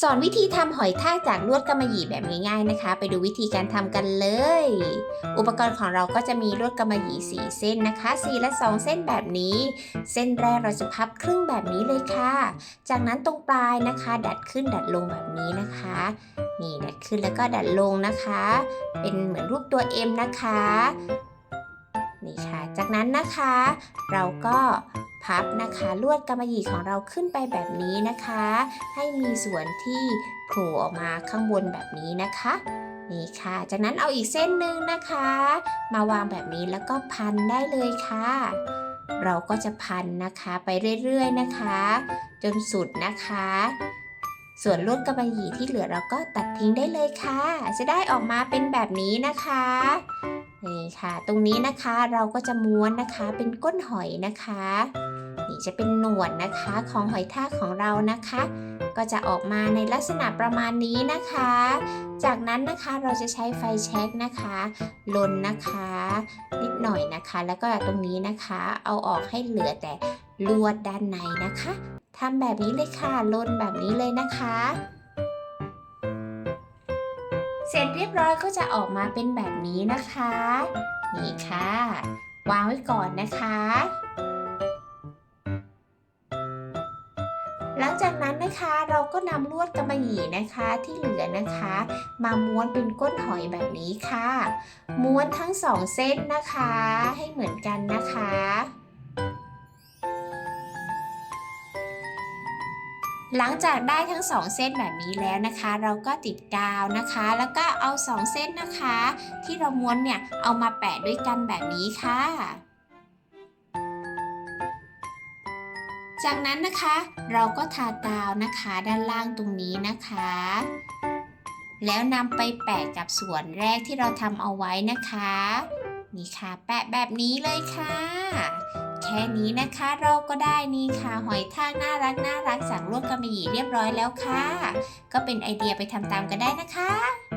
สอนวิธีทำหอยทากจากลวดกำมะหยี่แบบง่ายๆนะคะ ไปดูวิธีการทำกันเลย อุปกรณ์ของเราก็จะมีลวดกำมะหยี่ 4 เส้นนะคะ4และ2 เส้นแบบนี้ เส้นแรกเราจะพับครึ่งแบบนี้เลยค่ะ จากนั้นตรงปลายนะคะ ดัดขึ้นดัดลงแบบนี้นะคะ นี่ดัดขึ้นแล้วก็ดัดลงนะคะ เป็นเหมือนรูปตัว M นะคะนี่ค่ะ จากนั้นนะคะ เราก็ พับนะคะ ลวดกำมะหยี่ของเราขึ้นไปแบบนี้นะคะ ให้มีส่วนที่โผล่ออกมาข้างบนแบบนี้นะคะนี่ค่ะ จากนั้นเอาอีกเส้นหนึ่งนะคะ มาวางแบบนี้แล้วก็พันได้เลยค่ะ เราก็จะพันนะคะไปเรื่อยๆนะคะ จนสุดนะคะ ส่วนลวดกำมะหยี่ที่เหลือเราก็ตัดทิ้งได้เลยค่ะ จะได้ออกมาเป็นแบบนี้นะคะนี่ค่ะ ตรงนี้นะคะเราก็จะม้วนนะคะเป็นก้นหอยนะคะ นี่จะเป็นหนวดนะคะของหอยทากของเรานะคะ ก็จะออกมาในลักษณะประมาณนี้นะคะ จากนั้นนะคะเราจะใช้ไฟแช็กนะคะลนนะคะ นิดหน่อยนะคะ แล้วก็ตรงนี้นะคะ เอาออกให้เหลือแต่ลวดด้านในนะคะทำแบบนี้เลยค่ะลนแบบนี้เลยนะคะ เสร็จเรียบร้อยก็จะออกมาเป็นแบบนี้นะคะ นี่ค่ะ วางไว้ก่อนนะคะ นะคะ เราก็นำลวดกำมะหยี่นะคะที่เหลือนะคะ มาม้วนเป็นก้นหอยแบบนี้ค่ะ ม้วนทั้งสองเส้นนะคะ ให้เหมือนกันนะคะหลังจากได้ทั้งสองเส้นแบบนี้แล้วนะคะ เราก็ติดกาวนะคะ แล้วก็เอาสองเส้นนะคะ ที่เราม้วนเนี่ยเอามาแปะด้วยกันแบบนี้ค่ะ จากนั้นนะคะเราก็ทากาวนะคะด้านล่างตรงนี้นะคะ แล้วนำไปแปะกับส่วนแรกที่เราทำเอาไว้นะคะ นี่ค่ะแปะแบบนี้เลยค่ะ แค่นี้นะคะเราก็ได้นี่ค่ะหอยทากน่ารักน่ารักจากลวดกำมะหยี่เรียบร้อยแล้วค่ะ ก็เป็นไอเดียไปทำตามกันได้นะคะ